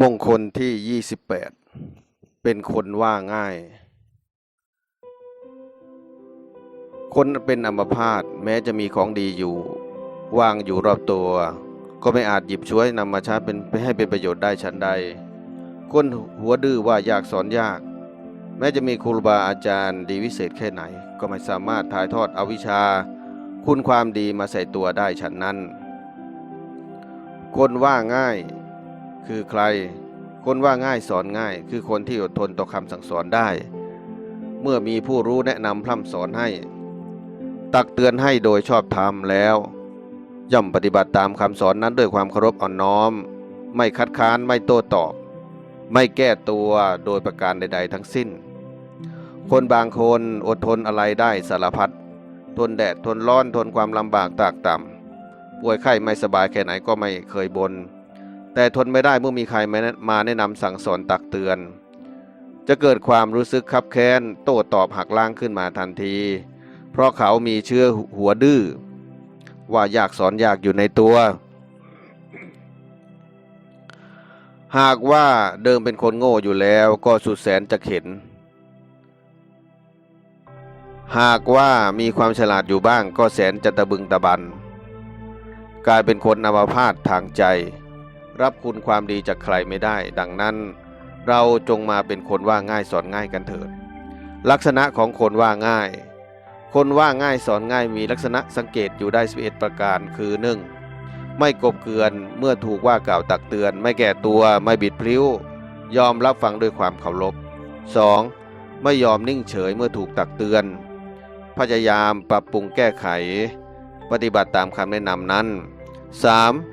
มงคลที่28เป็นคนว่าง่าย คนเป็นอัมพาตแม้จะมีของดีอยู่วางอยู่รอบตัว ก็ไม่อาจหยิบช่วยนำมาใช้เป็นให้เป็นประโยชน์ได้ฉันใด คนหัวดื้อว่ายากสอนยาก แม้จะมีครูบาอาจารย์ดีวิเศษแค่ไหน ก็ไม่สามารถถ่ายทอดอวิชาคุณความดีมาใส่ตัวได้ฉันนั้น คนว่าง่าย คือใคร คนว่าง่ายสอนง่าย คือคนที่อดทนต่อคำสั่งสอนได้ เมื่อมีผู้รู้แนะนำพร่ำสอนให้ ตักเตือนให้โดยชอบธรรมแล้ว ย่อมปฏิบัติตามคำสอนนั้นด้วยความเคารพอ่อนน้อม ไม่คัดค้านไม่โต้ตอบ ไม่แก้ตัวโดยประการใด ๆ ทั้งสิ้น คนบางคนอดทนอะไรได้สารพัดทนแดดทนร้อนทนความลำบากตากต่ำป่วยไข้ไม่สบายแค่ไหนก็ไม่เคยบน่น แต่ทนไม่ได้เมื่อมีใครมาแนะนำสั่งสอนตักเตือน จะเกิดความรู้สึกคับแค้นโต้ตอบหักล้างขึ้นมาทันที เพราะเขามีเชื้อหัวดื้อว่าอยากสอนอยากอยู่ในตัว หากว่าเดิมเป็นคนโง่อยู่แล้วก็สุดแสนจะเข็น หากว่ามีความฉลาดอยู่บ้างก็แสนจะตะบึงตะบัน กลายเป็นคนอัมพาตทางใจ รับคุณความดีจากใครไม่ได้ ดังนั้น เราจงมาเป็นคนว่าง่ายสอนง่ายกันเถิด ลักษณะของคนว่าง่าย คนว่าง่ายสอนง่ายมีลักษณะสังเกตอยู่ได้ 11 ประการคือ 1. ไม่กบเกือนเมื่อถูกว่ากล่าวตักเตือน ไม่แก่ตัวไม่บิดพลิ้วยอมรับฟังด้วยความเคารพ 2. ไม่ยอมนิ่งเฉยเมื่อถูกตักเตือน พยายามปรับปรุงแก้ไข ปฏิบัติตามคำแนะนำนั้น 3.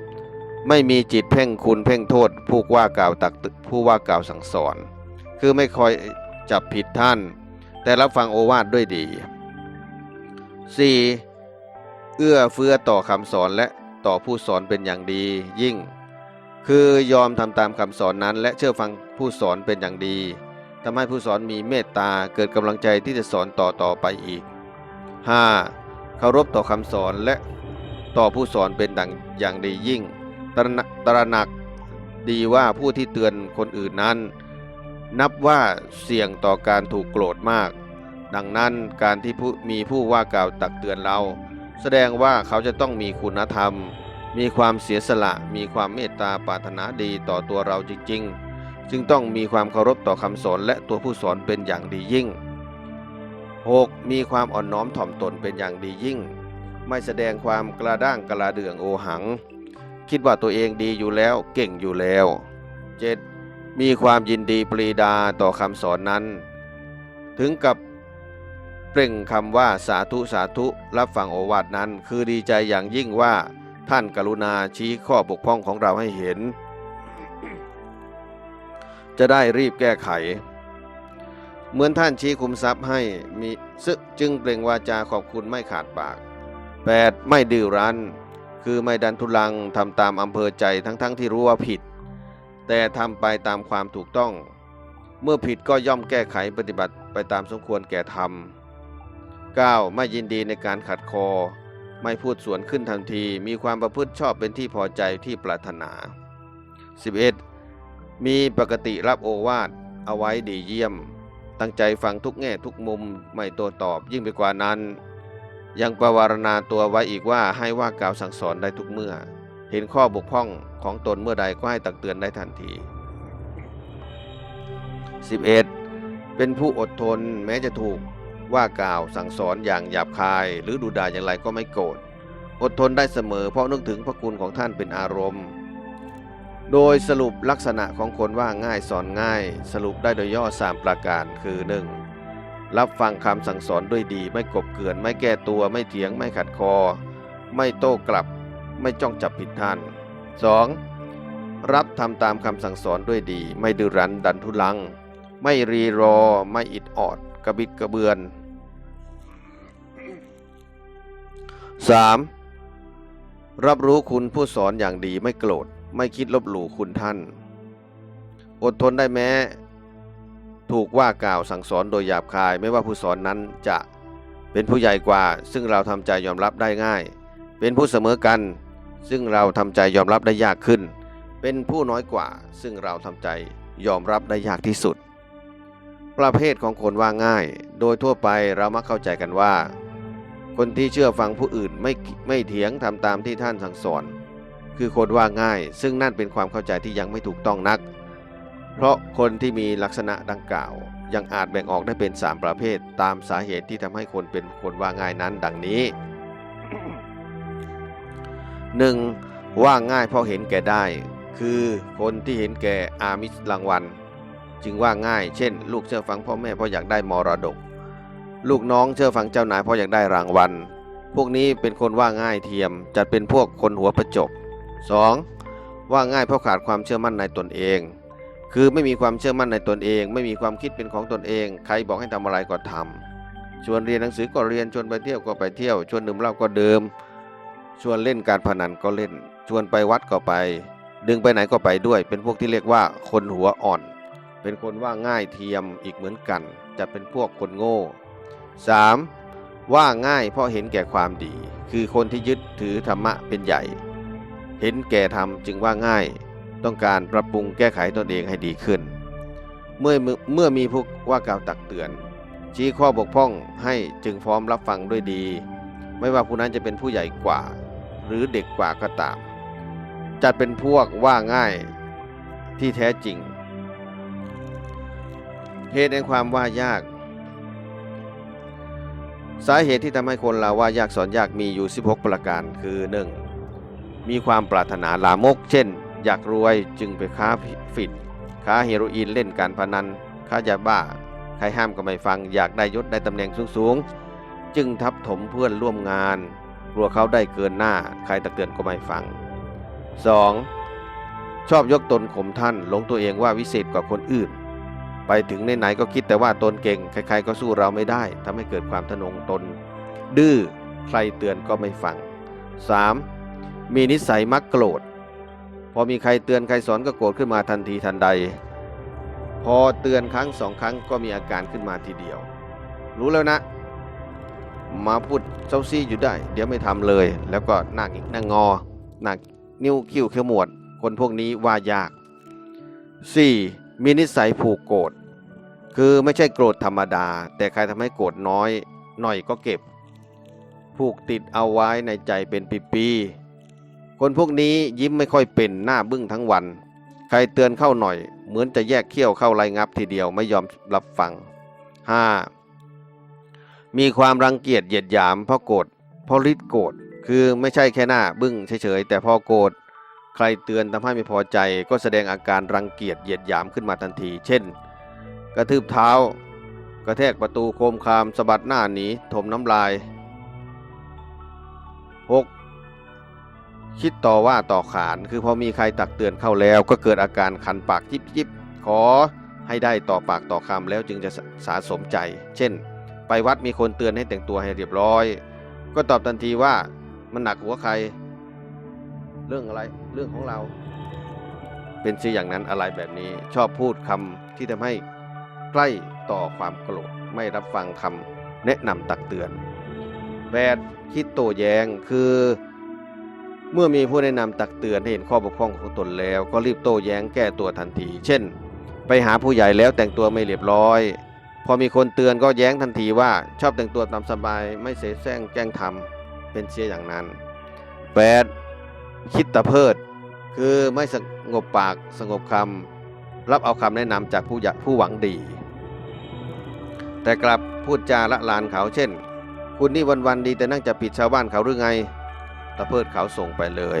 ไม่มีจิตเพ่งคุณเพ่งโทษ ผู้ว่ากล่าวตักผู้ว่ากล่าวสั่งสอน คือไม่คอยจับผิดท่าน แต่รับฟังโอวาทด้วยดี 4. เอื้อเฟื้อต่อคำสอนและต่อผู้สอนเป็นอย่างดียิ่ง คือยอมทำตามคำสอนนั้น และเชื่อฟังผู้สอนเป็นอย่างดีทำให้ผู้สอนมีเมตตาเกิดกำลังใจที่จะสอนต่อต่อไปอีก 5. เคารพต่อคำสอนและต่อผู้สอนเป็นดังอย่างดียิ่ง ตระหนักตระหนักดีว่าผู้ที่เตือนคนอื่นนั้น นับว่าเสี่ยงต่อการถูกโกรธมาก ดังนั้นการที่มีผู้ว่ากล่าวตักเตือนเรา แสดงว่าเขาจะต้องมีคุณธรรม มีความเสียสละ มีความเมตตาปรารถนาดีต่อตัวเราจริง ๆ จึงต้องมีความเคารพต่อคำสอนและตัวผู้สอนเป็นอย่างดียิ่ง 6. มีความอ่อนน้อมถ่อมตนเป็นอย่างดียิ่ง ไม่แสดงความกระด้างกระเดืองโอหัง คิดว่าตัวเองดีอยู่แล้วเก่งอยู่แล้ว 7. มีความยินดีปรีดาต่อคำสอนนั้น ถึงกับเปล่งคำว่าสาธุสาธุรับฟังโอวาทนั้น คือดีใจอย่างยิ่งว่าท่านกรุณาชี้ข้อบกพร่องของเราให้เห็น จะได้รีบแก้ไข เหมือนท่านชี้คุมทรัพย์ให้มีซึจึงเปล่งวาจาขอบคุณไม่ขาดปาก 8. ไม่ดื้อรั้น คือไม่ดันทุลังทำตามอำเภอใจทั้งๆทที่รู้ว่าผิด แต่ทำไปตามความถูกต้อง เมื่อผิดก็ย่อมแก้ไขปฏิบัติไปตามสมควรแก่ธรรม 9. ไม่ยินดีในการขัดคอ ไม่พูดสวนขึ้นทันที มีความประพฤติชอบเป็นที่พอใจที่ปรารถนา 11. มีปกติรับโอวาทเอาไว้ดีเยี่ยม ตั้งใจฟังทุกแง่ทุกมุมไม่โต้ตอบยิ่งไปกว่านั้น ยังประวารณาตัวไว้อีกว่าให้ว่ากล่าวสั่งสอนได้ทุกเมื่อ เห็นข้อบกพร่องของตนเมื่อใดก็ให้ตักเตือนได้ทันที 11. เป็นผู้อดทนแม้จะถูกว่ากล่าวสั่งสอนอย่างหยาบคาย หรือดุด่าอย่างไรก็ไม่โกรธอดทนได้เสมอเพราะนึกถึงพระคุณของท่านเป็นอารมณ์ โดยสรุปลักษณะของคนว่าง่ายสอนง่าย สรุปได้โดยย่อสามประการคือ 1. รับฟังคำสั่งสอนด้วยดี ไม่กบเกลื่อนไม่แก้ตัวไม่เถียงไม่ขัดคอ ไม่โต้กลับ ไม่จ้องจับผิดท่าน 2. รับทำตามคำสั่งสอนด้วยดี ไม่ดื้อรั้นดันทุลัง ไม่รีรอ ไม่อิดออด กระบิดกระเบือน 3. รับรู้คุณผู้สอนอย่างดีไม่โกรธ ไม่คิดลบหลู่คุณท่าน อดทนได้แม้ ถูกว่ากล่าวสั่งสอนโดยหยาบคายไม่ว่าผู้สอนนั้นจะเป็นผู้ใหญ่กว่า ซึ่งเราทำใจยอมรับได้ง่าย เป็นผู้เสมอกัน ซึ่งเราทำใจยอมรับได้ยากขึ้น เป็นผู้น้อยกว่า ซึ่งเราทำใจยอมรับได้ยากที่สุด ประเภทของคนว่าง่าย โดยทั่วไปเรามักเข้าใจกันว่า คนที่เชื่อฟังผู้อื่นไม่ไม่เถียงทำตามที่ท่านสั่งสอน คือคนว่าง่าย ซึ่งนั่นเป็นความเข้าใจที่ยังไม่ถูกต้องนัก เพราะคนที่มีลักษณะดังกล่าว ยังอาจแบ่งออกได้เป็น 3 ประเภท ตามสาเหตุที่ทำให้คนเป็นคนว่าง่ายนั้นดังนี้ 1. ว่าง่ายเพราะเห็นแก่ได้ คือคนที่เห็นแก่อามิสรางวัล จึงว่าง่าย เช่น ลูกเชื่อฟังพ่อแม่เพราะอยากได้มรดก ลูกน้องเชื่อฟังเจ้านายเพราะอยากได้รางวัล พวกนี้เป็นคนว่าง่ายเทียม จัดเป็นพวกคนหัวประจบ 2. ว่าง่ายเพราะขาดความเชื่อมั่นในตนเอง คือไม่มีความเชื่อมั่นในตนเอง ไม่มีความคิดเป็นของตนเอง ใครบอกให้ทำอะไรก็ทำชวนเรียนหนังสือก็เรียน ชวนไปเที่ยวก็ไปเที่ยว ชวนดื่มเหล้าก็ดื่ม ชวนเล่นการพนันก็เล่น ชวนไปวัดก็ไป ดึงไปไหนก็ไปด้วย เป็นพวกที่เรียกว่าคนหัวอ่อน เป็นคนว่าง่ายเทียมอีกเหมือนกัน จะเป็นพวกคนโง่ 3. ว่าง่ายเพราะเห็นแก่ความดี คือคนที่ยึดถือธรรมะเป็นใหญ่ เห็นแก่ธรรมจึงว่าง่าย ต้องการปรับปรุงแก้ไขตนเองให้ดีขึ้น เมื่อเมื่อมีผู้ว่ากล่าวตักเตือน ชี้ข้อบกพร่องให้จึงพร้อมรับฟังด้วยดี ไม่ว่าผู้นั้นจะเป็นผู้ใหญ่กว่า หรือเด็กกว่าก็ตาม จัดเป็นพวกว่าง่ายที่แท้จริง เหตุแห่งความว่ายาก สาเหตุที่ทำให้คนเราว่ายากสอนยากมีอยู่ 16 ประการคือ 1. มีความปรารถนาลามก เช่น อยากรวยจึงไปค้าฝิ่นค้าเฮโรอีนเล่นการพนันค้ายาบ้า ใครห้ามก็ไม่ฟัง อยากได้ยศได้ตำแหน่งสูงๆ จึงทับถมเพื่อนร่วมงาน กลัวเขาได้เกินหน้า ใครตักเตือนก็ไม่ฟัง 2. ชอบยกตนข่มท่านหลงตัวเองว่าวิเศษกว่าคนอื่น ไปถึงไหนๆก็คิดแต่ว่าตนเก่ง ใครๆก็สู้เราไม่ได้ทำให้เกิดความทะนงตน ดื้อใครเตือนก็ไม่ฟัง 3. มีนิสัยมักโกรธ พอมีใครเตือนใครสอนก็โกรธขึ้นมาทันทีทันใด พอเตือนครั้งสองครั้งก็มีอาการขึ้นมาทีเดียว รู้แล้วนะ มาพูดเจ้าซี่อยู่ได้ เดี๋ยวไม่ทำเลย แล้วก็หนักอีกหนักงอหนักนิ้วคิ้วเขมวด คนพวกนี้ว่ายาก 4. มีนิสัยผูกโกรธคือไม่ใช่โกรธธรรมดา แต่ใครทำให้โกรธน้อย หน่อยก็เก็บ ผูกติดเอาไว้ในใจเป็นปีๆ คนพวกนี้ยิ้มไม่ค่อยเป็นหน้าบึ้งทั้งวัน ใครเตือนเข้าหน่อย เหมือนจะแยกเขี้ยวเข้าไรงับทีเดียวไม่ยอมรับฟัง 5. มีความรังเกียจเหยียดหยามเพราะโกรธเพราะฤทธิ์โกรธคือไม่ใช่แค่หน้าบึ้งเฉยๆแต่พอโกรธใครเตือนทำให้ไม่พอใจก็แสดงอาการรังเกียจเหยียดหยามขึ้นมาทันที เช่น กระทืบเท้า กระแทกประตูโคมคามสะบัดหน้าหนีถมน้ำลาย 6. คิดต่อว่าต่อขาน คือพอมีใครตักเตือนเข้าแล้ว ก็เกิดอาการคันปากยิบยิบขอให้ได้ต่อปากต่อคำแล้วจึงจะสาสมใจ เช่น ไปวัดมีคนเตือนให้แต่งตัวให้เรียบร้อย ก็ตอบทันทีว่ามันหนักหัวใคร เรื่องอะไรเรื่องของเรา เป็นชื่ออย่างนั้นอะไรแบบนี้ ชอบพูดคำที่ทำให้ใกล้ต่อความโกรธไม่รับฟังคำแนะนำตักเตือนแปดคิดโต้แย้งคือ เมื่อมีผู้แนะนำตักเตือนให้เห็นข้อบกพร่องของตนแล้ว ก็รีบโต้แย้งแก้ตัวทันที เช่น ไปหาผู้ใหญ่แล้วแต่งตัวไม่เรียบร้อย พอมีคนเตือนก็แย้งทันทีว่าชอบแต่งตัวตามสบายไม่เสแสร้งแกล้งทำเป็นเสียอย่างนั้น 8. คิดตะเพิด คือไม่สงบปากสงบคำรับเอาคำแนะนำจากผู้ยผู้หวังดี แต่กลับพูดจาละลานเขาเช่น คุณนี่วันๆดีแต่นั่งจะผิดชาวบ้านเขาหรือไง ตะเพิดเขาส่งไปเลย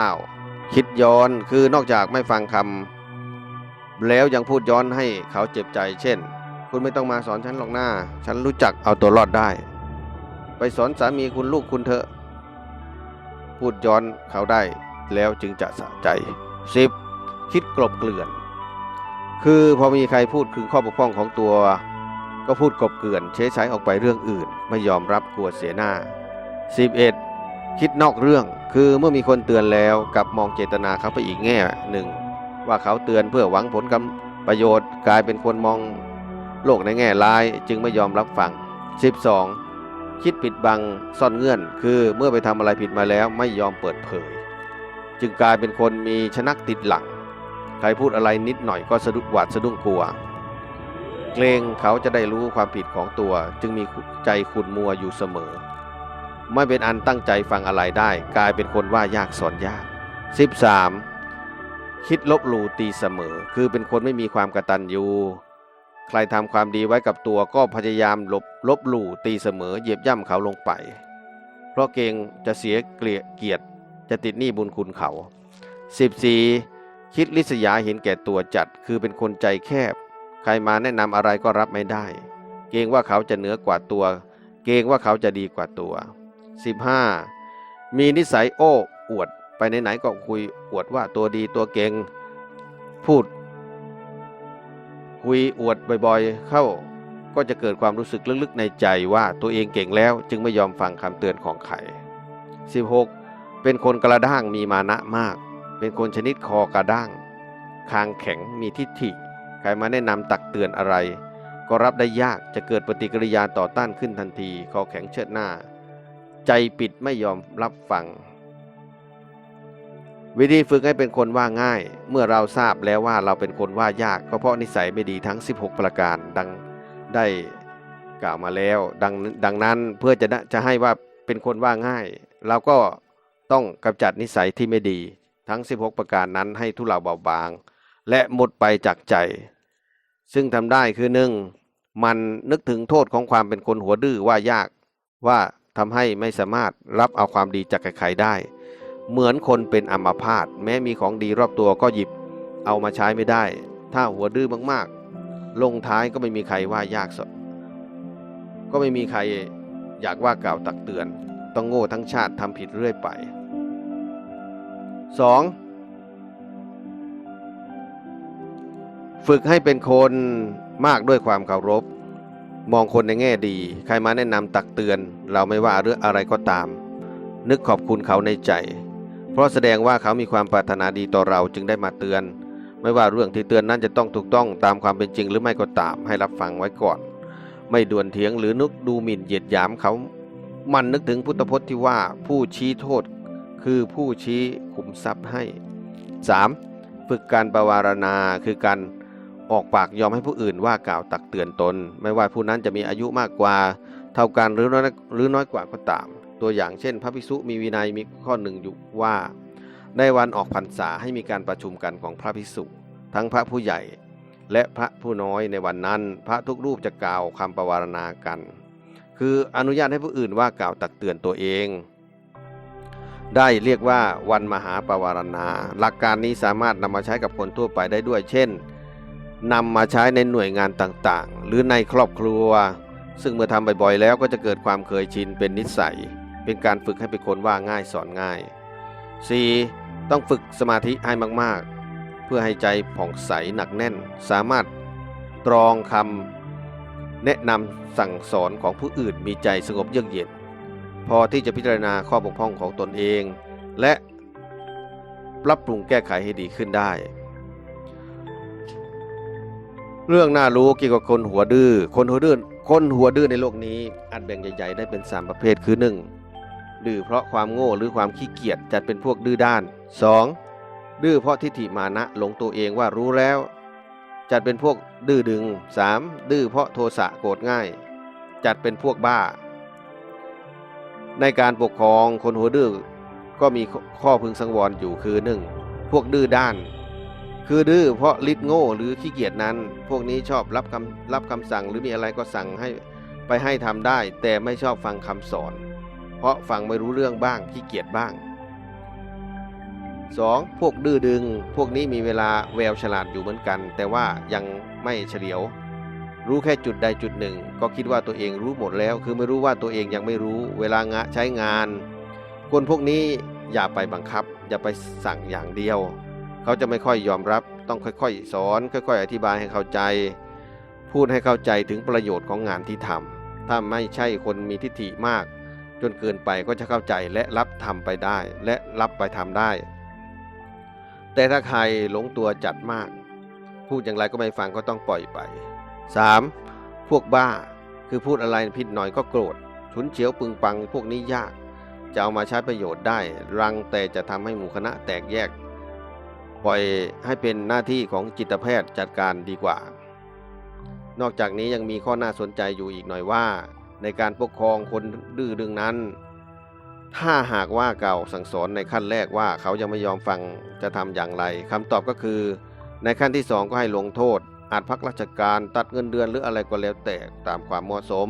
9. คิดย้อนคือนอกจากไม่ฟังคำแล้วยังพูดย้อนให้เขาเจ็บใจ เช่น คุณไม่ต้องมาสอนฉันหรอกหน้า ฉันรู้จักเอาตัวรอดได้ ไปสอนสามีคุณลูกคุณเถอะ พูดย้อนเขาได้แล้วจึงจะสะใจ 10. คิดกลบเกลื่อน คือพอมีใครพูดถึงข้อบกพร่องของตัวก็พูดกลบเกลื่อนเฉยใช้ออกไปเรื่องอื่น ไม่ยอมรับกลัวเสียหน้า 11. คิดนอกเรื่อง คือเมื่อมีคนเตือนแล้วกลับมองเจตนาเขาไปอีกแง่หนึ่ง ว่าเขาเตือนเพื่อหวังผลกำประโยชน์ กลายเป็นคนมองโลกในแง่ร้าย จึงไม่ยอมรับฟัง 12. คิดปิดบังซ่อนเงื่อน คือเมื่อไปทำอะไรผิดมาแล้วไม่ยอมเปิดเผย จึงกลายเป็นคนมีชนักติดหลัง ใครพูดอะไรนิดหน่อยก็สะดุดหวาดสะดุ้งกลัวเกรงเขาจะได้รู้ความผิดของตัว จึงมีใจขุนมัวอยู่เสมอ ไม่เป็นอันตั้งใจฟังอะไรได้ กลายเป็นคนว่ายากสอนยาก 13. คิดลบหลู่ตีเสมอ คือเป็นคนไม่มีความกระตัญญูใครทำความดีไว้กับตัวก็พยายามลบลบหลู่ตีเสมอเหยียบย่ำเขาลงไป เพราะเกรงจะเสียเกลียเกียรติจะติดหนี้บุญคุณเขา 14. คิดลิษยาเห็นแก่ตัวจัด คือเป็นคนใจแคบ ใครมาแนะนำอะไรก็รับไม่ได้ เกรงว่าเขาจะเหนือกว่าตัว เกรงว่าเขาจะดีกว่าตัว 15. มีนิสัยโอ้อวดไปไหนๆก็คุยอวดว่าตัวดีตัวเก่ง พูด คุยอวดบ่อยๆ เข้าก็จะเกิดความรู้สึกลึกๆในใจว่าตัวเองเก่งแล้วจึงไม่ยอมฟังคำเตือนของใคร 16. เป็นคนกระด้างมีมานะมาก เป็นคนชนิดคอกระด้าง คางแข็งมีทิฏฐิ ใครมาแนะนำตักเตือนอะไร ก็รับได้ยากจะเกิดปฏิกิริยาต่อต้านขึ้นทันที คอแข็งเชิดหน้า ใจปิดไม่ยอมรับฟัง วิธีฝึกให้เป็นคนว่าง่าย เมื่อเราทราบแล้วว่าเราเป็นคนว่ายากก็เพราะนิสัยไม่ดีทั้ง 16 ประการดังได้กล่าวมาแล้วดังดังนั้นเพื่อจะจะให้ว่าเป็นคนว่าง่าย เราก็ต้องกำจัดนิสัยที่ไม่ดีทั้ง 16 ประการนั้นให้ทุเลาเบาบาง และหมดไปจากใจ ซึ่งทำได้คือหนึ่งมันนึกถึงโทษของความเป็นคนหัวดื้อว่ายากว่า ทำให้ไม่สามารถรับเอาความดีจากใครได้ เหมือนคนเป็นอัมพาตแม้มีของดีรอบตัวก็หยิบเอามาใช้ไม่ได้ ถ้าหัวดื้อมากๆ ลงท้ายก็ไม่มีใครว่ายากสก็ไม่มีใครอยากว่ากล่าวตักเตือน ต้องโง่ทั้งชาติทำผิดเรื่อยไป 2. ฝึกให้เป็นคนมากด้วยความเคารพ มองคนในแง่ดี ใครมาแนะนำตักเตือน เราไม่ว่าเรื่องอะไรก็ตาม นึกขอบคุณเขาในใจ เพราะแสดงว่าเขามีความปรารถนาดีต่อเราจึงได้มาเตือน ไม่ว่าเรื่องที่เตือนนั้นจะต้องถูกต้องตามความเป็นจริงหรือไม่ก็ตามให้รับฟังไว้ก่อน ไม่ด่วนเถียงหรือนึกดูหมิ่นเหยียดหยามเขา มันนึกถึงพุทธพจน์ที่ว่าผู้ชี้โทษ คือผู้ชี้ขุมทรัพย์ให้ 3. ฝึกการประวารณาคือการ ออกปากยอมให้ผู้อื่นว่ากล่าวตักเตือนตน ไม่ว่าผู้นั้นจะมีอายุมากกว่า เท่ากันหรือน้อยหรือน้อยกว่าก็ตาม ตัวอย่างเช่น พระภิกษุมีวินัยมีข้อหนึ่งอยู่ว่า ในวันออกพรรษาให้มีการประชุมกันของพระภิกษุทั้งพระผู้ใหญ่ และพระผู้น้อยในวันนั้น พระทุกรูปจะกล่าวคำประวารณากัน คืออนุญาตให้ผู้อื่นว่ากล่าวตักเตือนตัวเองได้เรียกว่าวันมหาปวารณา หลักการนี้สามารถนำมาใช้กับคนทั่วไปได้ด้วย เช่น นำมาใช้ในหน่วยงานต่างๆ หรือในครอบครัว ซึ่งเมื่อทำบ่อยๆแล้วก็จะเกิดความเคยชินเป็นนิสัย เป็นการฝึกให้เป็นคนว่าง่ายสอนง่าย 4. ต้องฝึกสมาธิให้มากๆ เพื่อให้ใจผ่องใสหนักแน่น สามารถตรองคำแนะนำสั่งสอนของผู้อื่นมีใจสงบเยือกเย็น พอที่จะพิจารณาข้อบกพร่องของตนเอง และปรับปรุงแก้ไขให้ดีขึ้นได้ เรื่องน่ารู้เกี่ยวกับคนหัวดื้อ คนหัวดื้อ คนหัวดื้อในโลกนี้อาจแบ่งใหญ่ๆได้เป็น 3 ประเภทคือ 1. ดื้อเพราะความโง่หรือความขี้เกียจจัดเป็นพวกดื้อด้าน 2. ดื้อเพราะทิฏฐิมานะหลงตัวเองว่ารู้แล้ว จัดเป็นพวกดื้อดึง 3. ดื้อเพราะโทสะโกรธง่าย จัดเป็นพวกบ้า ในการปกครองคนหัวดื้อก็มีข้อพึงสังวรอยู่คือ 1. พวกดื้อด้าน คือดื้อเพราะลิดโง่หรือขี้เกียจนั้น พวกนี้ชอบรับคำรับคำสั่งหรือมีอะไรก็สั่งให้ไปให้ทำได้ แต่ไม่ชอบฟังคำสอน เพราะฟังไม่รู้เรื่องบ้างขี้เกียจบ้าง 2. พวกดื้อดึง พวกนี้มีเวลาแววฉลาดอยู่เหมือนกัน แต่ว่ายังไม่เฉลียว รู้แค่จุดใดจุดหนึ่ง ก็คิดว่าตัวเองรู้หมดแล้ว คือไม่รู้ว่าตัวเองยังไม่รู้ เวลางะใช้งาน คนพวกนี้อย่าไปบังคับ อย่าไปสั่งอย่างเดียว เขาจะไม่ค่อยยอมรับ ต้องค่อยๆ สอน ค่อย ๆ อธิบายให้เข้าใจ พูดให้เข้าใจถึงประโยชน์ของงานที่ทำถ้าไม่ใช่คนมีทิฏฐิมาก จนเกินไปก็จะเข้าใจและรับทำไปได้ และรับไปทำได้ แต่ถ้าใครหลงตัวจัดมาก พูดอย่างไรก็ไม่ฟังก็ต้องปล่อยไป 3. พวกบ้าคือพูดอะไรผิดหน่อยก็โกรธฉุนเฉียวปึงปังพวกนี้ยาก จะเอามาใช้ประโยชน์ได้ รังแต่จะทำให้หมู่คณะแตกแยก ปล่อยให้เป็นหน้าที่ของจิตแพทย์จัดการดีกว่า นอกจากนี้ยังมีข้อน่าสนใจอยู่อีกหน่อยว่า ในการปกครองคนดื้อดึงนั้น ถ้าหากว่าเก่าสั่งสอนในขั้นแรกว่าเขายังไม่ยอมฟังจะทำอย่างไรคำตอบก็คือ ในขั้นที่สองก็ให้ลงโทษ อาจพักราชการตัดเงินเดือนหรืออะไรก็แล้วแต่ตามความเหมาะสม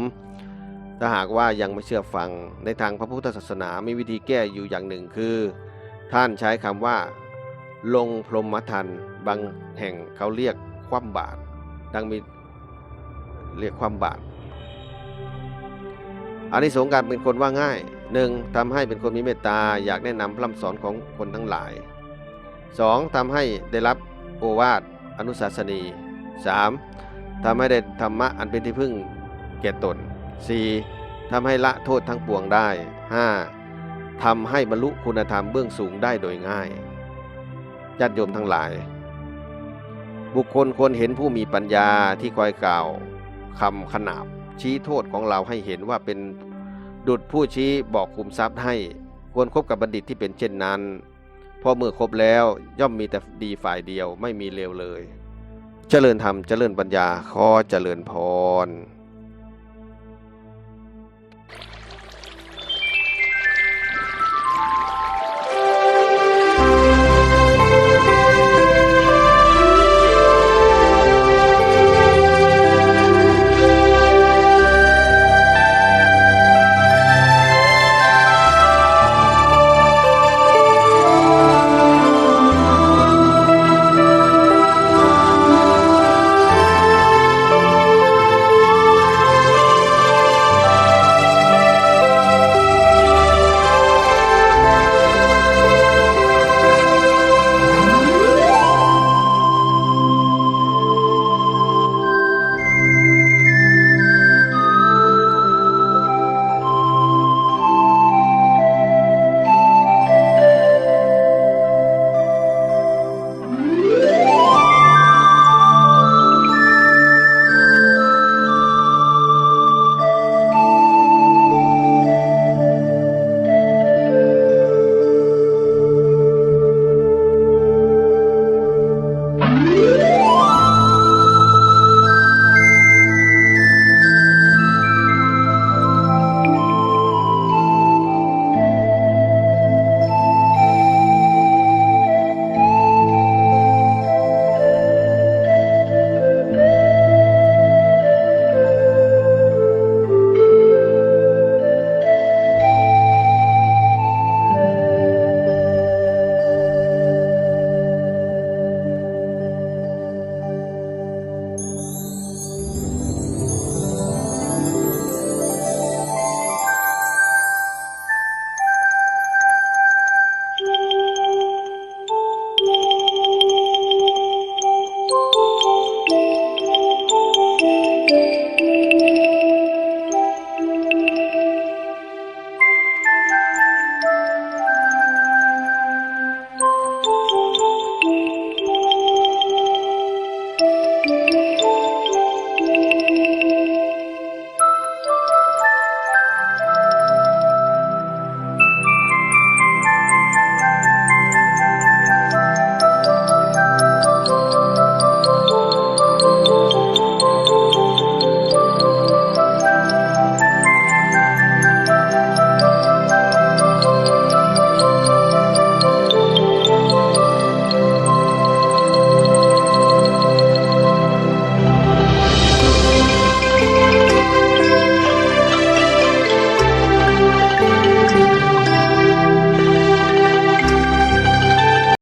ถ้าหากว่ายังไม่เชื่อฟังในทางพระพุทธศาสนามีวิธีแก้อยู่อย่างหนึ่งคือ ท่านใช้คำว่า ลงพรหมทันบางแห่งเขาเรียกคว่ำบาตรดังมีเรียกคว่ำบาตรอานิสงส์การเป็นคนว่าง่ายหนึ่งทำให้เป็นคนมีเมตตาอยากแนะนำพร่ำสอนของคนทั้งหลาย 2. ทำให้ได้รับโอวาทอนุสาสนี 3. ทำให้ได้ธรรมะอันเป็นที่พึ่งแก่ตน 4. ทำให้ละโทษทั้งปวงได้ 5. ทำให้บรรลุคุณธรรมเบื้องสูงได้โดยง่าย ญาติโยมทั้งหลาย บุคคลควรเห็นผู้มีปัญญาที่คอยกล่าวคำขนาบ ชี้โทษของเราให้เห็นว่าเป็นดุจผู้ชี้บอกคุมทรัพย์ให้ควรคบกับบัณฑิตที่เป็นเช่นนั้นพราะเมื่อครบแล้วย่อมมีแต่ดีฝ่ายเดียวไม่มีเลวเลย เจริญธรรมเจริญปัญญาขอเจริญพร